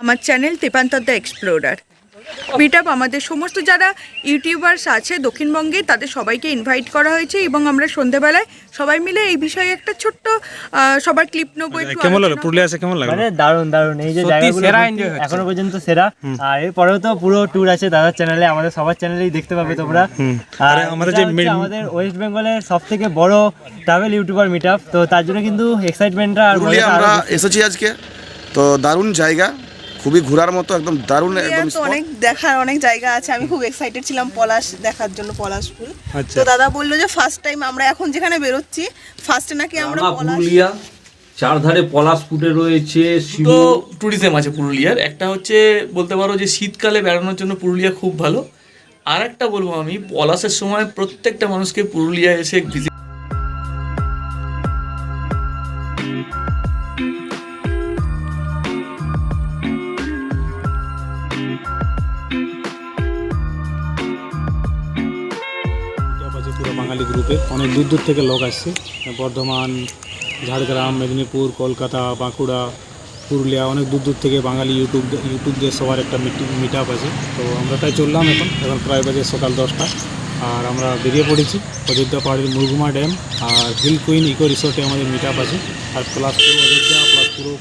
আমার channel Tepantar the explorer meet up আমাদের সমস্ত যারা ইউটিউবার্স আছে দক্ষিণবঙ্গে তাদের সবাইকে ইনভাইট করা হয়েছে এবং আমরা সন্ধেবেলায় সবাই মিলে এই বিষয়ে একটা ছোট্ট সবার ক্লিপ নেব একটু আচ্ছা, কেমন লাগল? পুরুলিয়া এসে কেমন লাগল? মানে দারুণ দারুণ। এই যে জায়গাগুলো এখনও পর্যন্ত সেরা। আর এরপরেও তো পুরো ট্যুর আছে দাদার চ্যানেলে আমাদের সবার চ্যানেলেই দেখতে পাবে তোমরা। আর আমাদের যে আমাদের ওয়েস্ট বেঙ্গলের সব থেকে বড় ট্রাভেল ইউটিউবার মিট আপ তো তার জন্য কিন্তু এক্সাইটমেন্টটা আর আমরা এসেছি আজকে। তো দারুণ জায়গা। খুবই ঘোরার মতো একদম দারুণ একদম অনেক দেখার অনেক জায়গা আছে। আমি খুব এক্সাইটেড ছিলাম পলাশ দেখার জন্য পলাশ ফুল আচ্ছা। তো দাদা বলল যে ফার্স্ট টাইম আমরা এখন যেখানে বেরোচ্ছি ফার্স্টে নাকি আমরা পলাশ পুরুলিয়া চারধারে পলাশ ফুটে রয়েছে তো শিব ট্যুরিজম আছে পুরুলিয়ার। একটা হচ্ছে বলতে পারো যে শীতকালে বেড়ানোর জন্য পুরুলিয়া খুব ভালো। আর একটা বলব আমি পলাশের সময় প্রত্যেকটা মানুষকে পুরুলিয়া এসে ভিজিট বাঙালি গ্রুপে অনেক দূর দূর থেকে লোক আসছে। বর্ধমান, ঝাড়গ্রাম, মেদিনীপুর, কলকাতা, বাঁকুড়া, পুরুলিয়া, অনেক দূর দূর থেকে বাঙালি ইউটিউব ইউটিউবদের সবার একটা মিট আপ আছে। তো আমরা তাই চললাম এখন। এখন প্রায় বাজে সকাল দশটা। আর আমরা বেরিয়ে পড়েছি অযোধ্যা পাহাড়ের মুরগুমা ড্যাম আর হিল কুইন ইকো রিসোর্টে আমাদের মিট আপ আছে। আর প্লাস পুরো অযোধ্যা প্লাস পুরো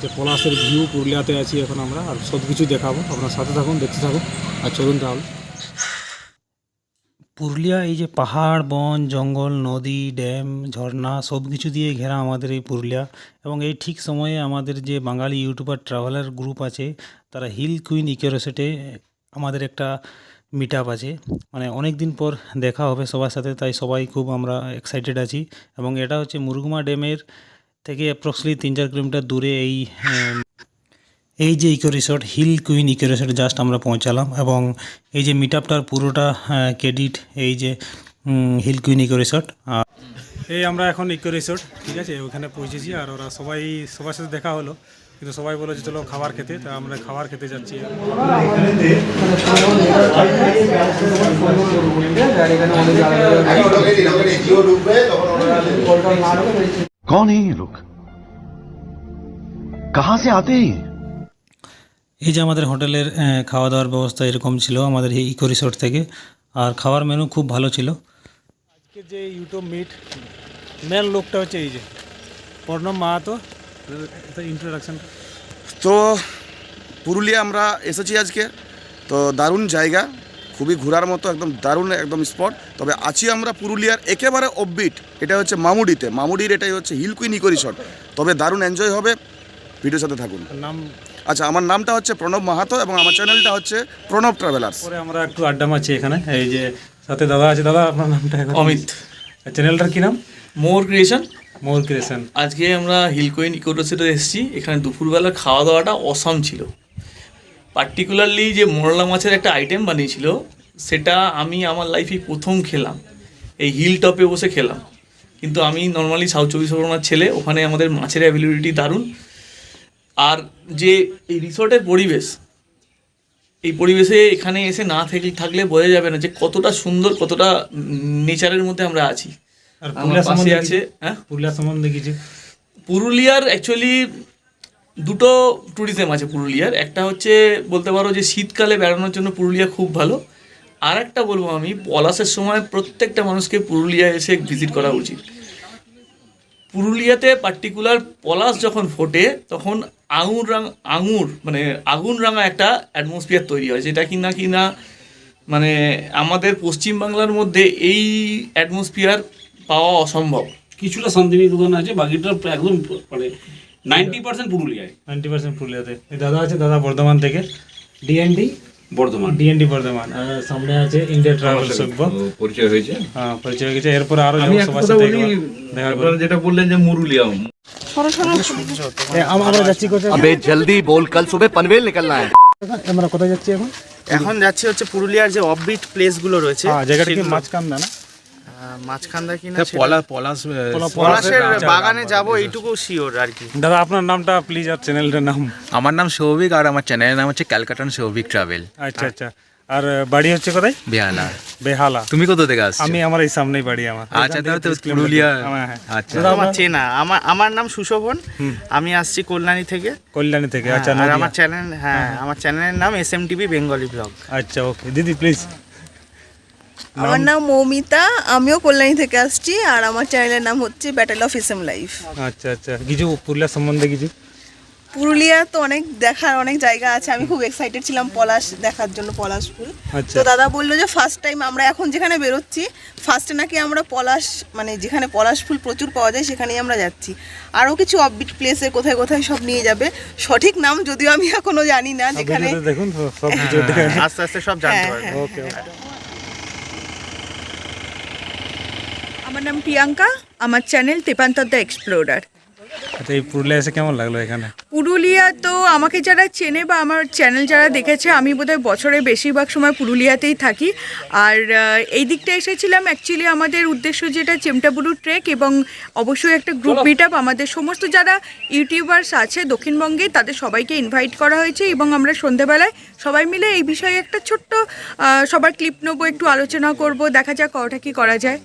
যে পলাশের ভিউ পুরুলিয়াতে আছি এখন আমরা। আর সব কিছু দেখাবো। আপনার সাথে থাকুন, দেখতে থাকুন। আর চলুন তাহলে। পুরুলিয়া এই যে পাহাড় বন জঙ্গল নদী ড্যাম ঝর্ণা সব কিছু দিয়ে ঘেরা আমাদের এই পুরুলিয়া। এবং এই ঠিক সময়ে আমাদের যে বাঙালি ইউটিউবার ট্রাভেলার গ্রুপ আছে তারা হিল কুইন ইকোরেসেটে আমাদের একটা মিট আপ আছে। মানে অনেক দিন পর দেখা হবে সবার সাথে তাই সবাই খুব আমরা এক্সাইটেড আছি। এবং এটা হচ্ছে মুরগুমা ড্যামের থেকে অ্যাপ্রক্সলি তিন চার কিলোমিটার দূরে এই এই যে eco resort hill queen eco resort just আমরা পৌঁছালাম এবং এই যে মিট আপটার পুরোটা ক্রেডিট এই যে হিল কুইন ইকো রিসোর্ট এই আমরা এখন ইকো রিসোর্ট ঠিক আছে ওখানে পৌঁছেছি আর ওরা সবাই সবার সাথে দেখা হলো কিন্তু সবাই বলে যে চলো খাবার খেতে তা আমরা খাবার খেতে যাচ্ছি कौन है ये लोग कहां से आते हैं ये? এই যে আমাদের হোটেলের খাওয়া দাওয়ার ব্যবস্থা এরকম ছিল আমাদের এই ইকো রিসোর্ট থেকে। আর খাওয়ার মেনু খুব ভালো ছিল। আজকে যে ইউটিউব মিট মেন লোকটা হচ্ছে এই যে প্রণব মাহাতো। ইন্ট্রোডাকশন তো পুরুলিয়া আমরা এসেছি আজকে। তো দারুণ জায়গা খুবই ঘোরার মতো একদম দারুণ একদম স্পট তবে আছি আমরা পুরুলিয়ার একেবারে অফবিট এটা হচ্ছে মামুডিতে। মামুডির এটাই হচ্ছে হিল কুইন ইকো রিসর্ট তবে দারুণ এনজয় হবে। ভিডিওর সাথে থাকুন। নাম আচ্ছা আমার নামটা হচ্ছে প্রণব মাহাতো এবং আমার চ্যানেলটা হচ্ছে প্রণব ট্রাভেলার্স। পরে আমরা একটু আড্ডা মারছি এখানে। এই যে সাথে দাদা আছে দাদা আপনার নামটা অমিত। চ্যানেলটার কি নাম? More creation. More creation. আজকে আমরা হিলকোইন ইকোটোসিতে এসেছি। এখানে দুপুরবেলা খাওয়া দাওয়াটা অসম ছিল। পার্টিকুলারলি যে মোরলা মাছের একটা আইটেম বানিয়েছিল সেটা আমি আমার লাইফে প্রথম খেলাম। এই হিল টপে বসে খেলাম। কিন্তু আমি নর্মালি সাউথ চব্বিশ পরগনার ছেলে ওখানে আমাদের মাছের অ্যাভেলেবিলিটি দারুণ। আর যে এই রিসোর্টের পরিবেশ এই পরিবেশে এখানে এসে না থাকলে থাকলে বোঝা যাবে না যে কতটা সুন্দর কতটা নেচারের মধ্যে আমরা আছি। আর পুরুলিয়া পাশে আছে আছে হ্যাঁ? পুরুলিয়া সম্বন্ধে কিছু? পুরুলিয়ার অ্যাকচুয়ালি দুটো ট্যুরিজম আছে পুরুলিয়ার। একটা হচ্ছে বলতে পারো যে শীতকালে বেড়ানোর জন্য পুরুলিয়া খুব ভালো। আর একটা বলব আমি পলাশের সময় প্রত্যেকটা মানুষকে পুরুলিয়া এসে ভিজিট করা উচিত। পুরুলিয়াতে পার্টিকুলার পলাশ যখন ফোটে তখন আঙুর রাঙ আঙুর মানে আগুন রাঙা একটা অ্যাটমসফিয়ার তৈরি হয় যেটা কিনা কিনা মানে আমাদের পশ্চিমবাংলার মধ্যে এই অ্যাটমসফিয়ার পাওয়া অসম্ভব। কিছুটা শান্তিনিকেতন আছে বাকিটা একদম মানে নাইনটি পার্সেন্ট পুরুলিয়ায়। নাইনটি পার্সেন্ট পুরুলিয়াতে। দাদা আছে দাদা বর্ধমান থেকে। ডিএনডি যেটা বললেন যে মুরুলিয়া আমরা যাচ্ছি জলদি বল কাল সুবে কোথায় যাচ্ছি এখন? এখন যাচ্ছি হচ্ছে পুরুলিয়ার যে অফবিট প্লেসগুলো রয়েছে হ্যাঁ, জায়গাটা মাছ মাঝখান না? মাঝখানদা কিনা পলা পলাশ পলাশের বাগানে যাব এইটুকু শিওর আর কি। দাদা আপনার নামটা প্লিজ আর চ্যানেলটার নাম। আমার নাম সৌভিক আর আমার চ্যানেলের নাম হচ্ছে ক্যালকাটান সৌভিক ট্রাভেল আচ্ছা আচ্ছা। আর বাড়ি হচ্ছে কোথায়? বেহালা। বেহালা। তুমি কোথা থেকে আসছো? আমি আমার এই সামনেই বাড়ি আমার। আচ্ছা তাহলে তো পুরুলিয়া হ্যাঁ, হ্যাঁ। আচ্ছা। দাদা, আমার চেনা। আমার আমার নাম সুশোভন। আমি আসছি কল্যাণী থেকে। কল্যাণী থেকে আচ্ছা হ্যাঁ, আর আমার চ্যানেল হ্যাঁ আমার চ্যানেলের নাম S M TV Bengali blog আচ্ছা ওকে দিদি প্লিজ আমার নাম মৌমিতা আমিও কল্যাণী থেকে আসছি আর আমার চ্যানেলের নাম হচ্ছে battle of S M life আচ্ছা আচ্ছা। কিছু পুরুলিয়া সম্বন্ধে কিছু পুরুলিয়া তো অনেক দেখার অনেক জায়গা আছে আমি খুব এক্সাইটেড ছিলাম পলাশ দেখার জন্য পলাশ ফুল আচ্ছা। তো দাদা বলল যে ফার্স্ট টাইম আমরা এখন যেখানে বেরোচ্ছি ফার্স্টে নাকি আমরা পলাশ মানে যেখানে পলাশ ফুল প্রচুর পাওয়া যায় সেখানেই আমরা যাচ্ছি। আরও কিছু অফবিট প্লেসে কোথায় কোথায় সব নিয়ে যাবে। সঠিক নাম যদিও আমি এখনও জানি না যেখানে দেখুন সব কিছু আস্তে আস্তে সব জানতে হ্যাঁ, হ্যাঁ। ওকে আমার নাম প্রিয়াঙ্কা আমার চ্যানেল তেপান্তর দ্য এক্সপ্লোরার আচ্ছা এই পুরুলিয়া এসে কেমন লাগল এখানে? পুরুলিয়া তো আমাকে যারা চেনে বা আমার চ্যানেল যারা দেখেছে আমি বোধহয় বছরে বেশিরভাগ সময় পুরুলিয়াতেই থাকি। আর আহ, এই দিকটা এসেছিলাম অ্যাকচুয়ালি আমাদের উদ্দেশ্য যেটা চেমটাবুরু ট্রেক এবং অবশ্যই একটা গ্রুপ মিট আপ আমাদের সমস্ত যারা ইউটিউবার্স আছে দক্ষিণবঙ্গে তাদের সবাইকে ইনভাইট করা হয়েছে এবং আমরা সন্ধেবেলায় সবাই মিলে এই বিষয়ে একটা ছোট্ট আহ, সবার ক্লিপ নেব একটু আলোচনা করব দেখা যাক কটা কি করা যায়।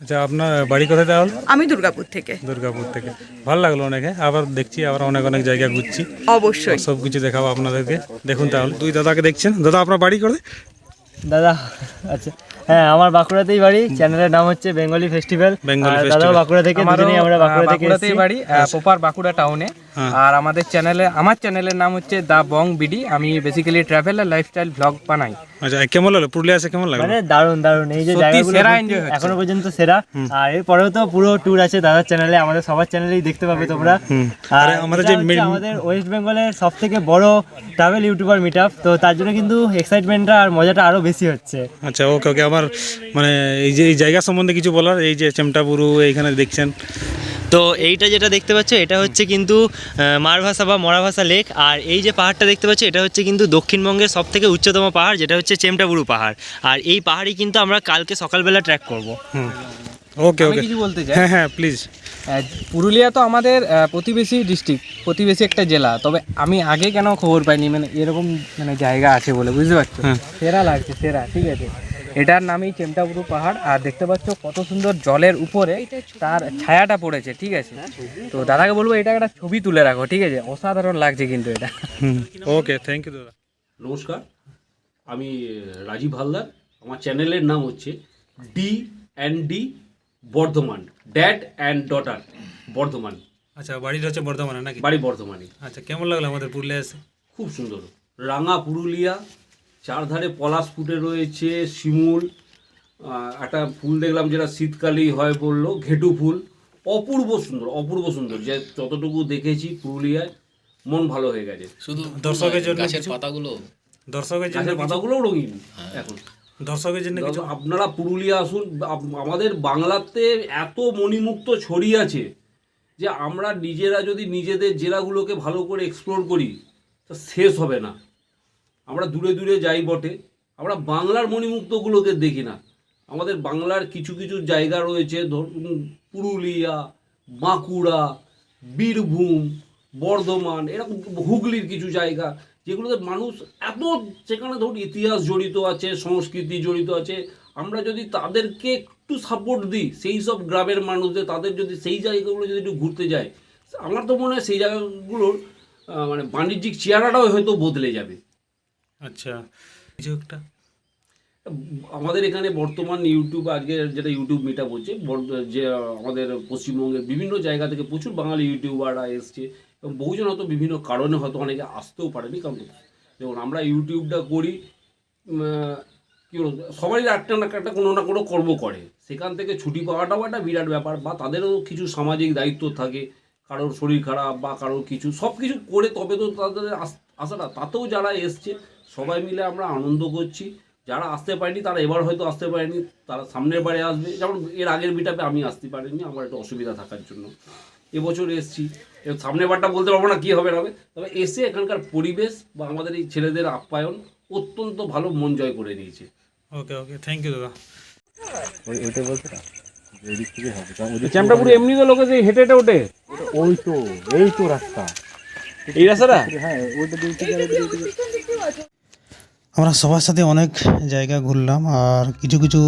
আচ্ছা আপনার বাড়ি কোথায় তাহলে? আমি দুর্গাপুর থেকে। দুর্গাপুর থেকে। ভালো লাগল অনেকে আবার দেখছি আবার অনেক অনেক জায়গা ঘুরছি। অবশ্যই। সব কিছু দেখাবো আপনাদেরকে। দেখুন তাহলে দুই দাদাকে দেখছেন। দাদা আপনার বাড়ি করে দাদা আচ্ছা। হ্যাঁ আমার বাঁকুড়াতেই বাড়ি। চ্যানেলের নাম হচ্ছে বেঙ্গলি ফেস্টিভ্যাল। বেঙ্গলি দাদা ফেস্টিভ্যাল। বাঁকুড়া থেকে আমরা বাঁকুড়া থেকে বাড়ি প্রপার বাঁকুড়া টাউনে আর আমাদের চ্যানেলে আমার চ্যানেলের নাম হচ্ছে দা বং বিডি। আমি বেসিক্যালি ট্রাভেল আর লাইফস্টাইল ব্লগ বানাই। আচ্ছা কেমন লাগল? পুরুলিয়া এসে কেমন লাগল? মানে দারুণ দারুণ। এই যে জায়গাগুলো সেরা হচ্ছে। এখনও পর্যন্ত সেরা। আর এরপরেও তো পুরো ট্যুর আছে দাদার চ্যানেলে আমাদের সবার চ্যানেলেই দেখতে পাবে তোমরা। আর আমাদের যে আমাদের ওয়েস্ট বেঙ্গলের সব থেকে বড় ট্রাভেল ইউটিউবার মিট আপ তো তার জন্য কিন্তু এক্সাইটমেন্টটা আর মজাটা আরও বেশি হচ্ছে। আচ্ছা ওকে ওকে আমার মানে এই যে এই জায়গা সম্বন্ধে কিছু বলার? এই যে চেমটাপুরু এইখানে দেখছেন। তো এইটা যেটা দেখতে পাচ্ছ এটা হচ্ছে কিন্তু মারভাষা বা মরাভাষা লেক। আর এই যে পাহাড়টা দেখতে পাচ্ছ এটা হচ্ছে কিন্তু দক্ষিণবঙ্গের সব থেকে উচ্চতম পাহাড় যেটা হচ্ছে চেমটাবুরু পাহাড়। আর এই পাহাড়ই কিন্তু আমরা কালকে সকালবেলা ট্র্যাক করব। ওকে ওকে কিছু বলতে চাই। হ্যাঁ হ্যাঁ প্লিজ পুরুলিয়া তো আমাদের প্রতিবেশী ডিস্ট্রিক্ট প্রতিবেশী একটা জেলা। তবে আমি আগে কেন খবর পাইনি? মানে এরকম মানে জায়গা আছে বলে বুঝতে পারছ। সেরা লাগছে সেরা ঠিক আছে। এটার নামই চেমটাপুরু পাহাড়। আর দেখতে পাচ্ছ কত সুন্দর জলের উপরে তার ছায়াটা পড়েছে ঠিক আছে? তো দাদাকে বলব এটা একটা ছবি তুলে রাখো ঠিক আছে? অসাধারণ লাগছে কিন্তু এটা। ওকে থ্যাংক ইউ দাদা। নমস্কার। আমি রাজীব হালদার। আমার চ্যানেলের নাম হচ্ছে D and D Bardhaman dad and daughter Bardhaman. আচ্ছা বাড়িটা হচ্ছে বর্ধমানে নাকি? বাড়ি বর্ধমানে। আচ্ছা কেমন লাগল আমাদের পুরুলিয়া এসে? খুব সুন্দর। রাঙা পুরুলিয়া চারধারে পলাশ ফুটে রয়েছে শিমুল একটা ফুল দেখলাম যেটা শীতকালেই হয় বলল ঘেটু ফুল অপূর্ব সুন্দর অপূর্ব সুন্দর যে যতটুকু দেখেছি পুরুলিয়ায় মন ভালো হয়ে গেছে। শুধু দর্শকের জন্য কিছু দর্শকের জন্য পাতাগুলোও রঙিন। এখন। দর্শকের জন্য কিছু আপনারা পুরুলিয়া আসুন আমাদের বাংলাতে এত মণিমুক্ত ছড়িয়ে আছে যে আমরা নিজেরা যদি নিজেদের জেলাগুলোকে ভালো করে এক্সপ্লোর করি তা শেষ হবে না। আমরা দূরে দূরে যাই বটে, আমরা বাংলার মণিমুক্তগুলোকে দেখি না। আমাদের বাংলার কিছু কিছু জায়গা রয়েছে, ধরুন পুরুলিয়া, বাঁকুড়া, বীরভূম, বর্ধমান, এরকম হুগলির কিছু জায়গা, যেগুলোতে মানুষ এত, সেখানে ধরুন ইতিহাস জড়িত আছে, সংস্কৃতি জড়িত আছে। আমরা যদি তাদেরকে একটু সাপোর্ট দিই, সেই সব গ্রামের মানুষদের, তাদের যদি সেই জায়গাগুলো যদি একটু ঘুরতে যায়, আমার তো মনে হয় সেই জায়গাগুলোর মানে বাণিজ্যিক চেহারাটাও হয়তো বদলে যাবে। আচ্ছা। একটা। আমাদের এখানে বর্তমান ইউটিউব আজকে যেটা ইউটিউব মিট বলছে যে আমাদের পশ্চিমবঙ্গের বিভিন্ন জায়গা থেকে প্রচুর বাঙালি ইউটিউবাররা এসছে এবং বহুজন হয়তো বিভিন্ন কারণে হয়তো অনেকে আসতেও পারেনি, কারণ যেমন আমরা ইউটিউবটা করি কী বলব, সবারই একটা না একটা কোনো না কোনো কর্ম করে। সেখান থেকে ছুটি পাওয়াটাও একটা বিরাট ব্যাপার, বা তাদেরও কিছু সামাজিক দায়িত্ব থাকে, কারোর শরীর খারাপ বা কারোর কিছু সব কিছু করে তবে তো তাদের আস- আসাটা, তাতেও যারা এসছে সবাই মিলে আমরা আনন্দ করছি। যারা আসতে পারেনি তারা এবার হয়তো আসতে পারেনি তারা সামনের বারে আসবে। যেমন এর আগের বিটাপে আমি আসতে পারিনি আমার একটু অসুবিধা থাকার জন্য। এবছর এসছি। এবার সামনের বারটা বলতে পারব না কী হবে না হবে। তবে এসে এখানকার পরিবেশ বা আমাদের এই ছেলেদের আপ্যায়ন অত্যন্ত ভালো মন জয় করে নিয়েছে। ওকে ওকে থ্যাংক ইউ দাদা। চ্যামটাপুরে এমনি তো লোকে সেই হেঁটে হেঁটে ওঠে। ওই তো এই তো রাস্তা। এই রাস্তাটা? আমরা সবার সাথে অনেক জায়গা ঘুরলাম আর কিছু কিছু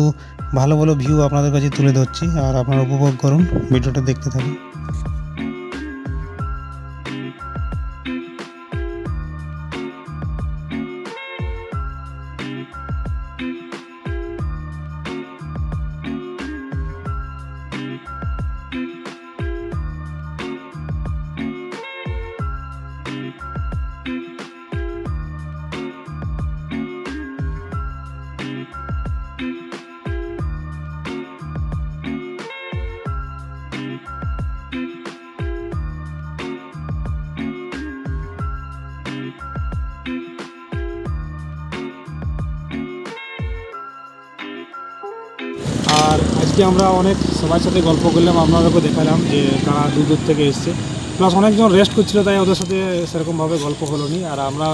ভালো ভালো ভিউ আপনাদের কাছে তুলে ধরছি আর আপনারা উপভোগ করুন, ভিডিওটা দেখতে থাকুন। আজকে আমরা অনেক সবার সাথে গল্প করলাম আপনাদেরকে দেখালাম যে তারা দূর দূর থেকে এসছে। প্লাস অনেকজন রেস্ট করছিল, তাই ওদের সাথে সেরকমভাবে গল্প হলো নি আর আমরা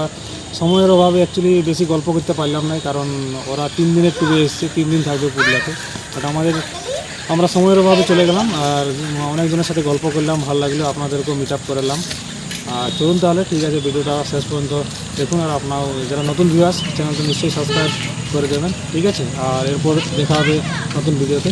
সময়ের অভাবে অ্যাকচুয়ালি বেশি গল্প করতে পারলাম না, কারণ ওরা তিন দিনের ট্যুরে এসছে, তিন দিন থাকবে পুরুলিয়াতে। বাট আমাদের, আমরা সময়ের অভাবে চলে গেলাম, আর অনেকজনের সাথে গল্প করলাম, ভালো লাগল, আপনাদেরকেও মিট আপ করলাম। আর চলুন তাহলে, ঠিক আছে, ভিডিওটা শেষ পর্যন্ত দেখুন, আর আপনার যারা নতুন ভিউ ভিউয়ার্স চ্যানেলটা নিশ্চয়ই সাবস্ক্রাইব করে দেবেন, ঠিক আছে? আর এরপর দেখা হবে নতুন ভিডিওতে।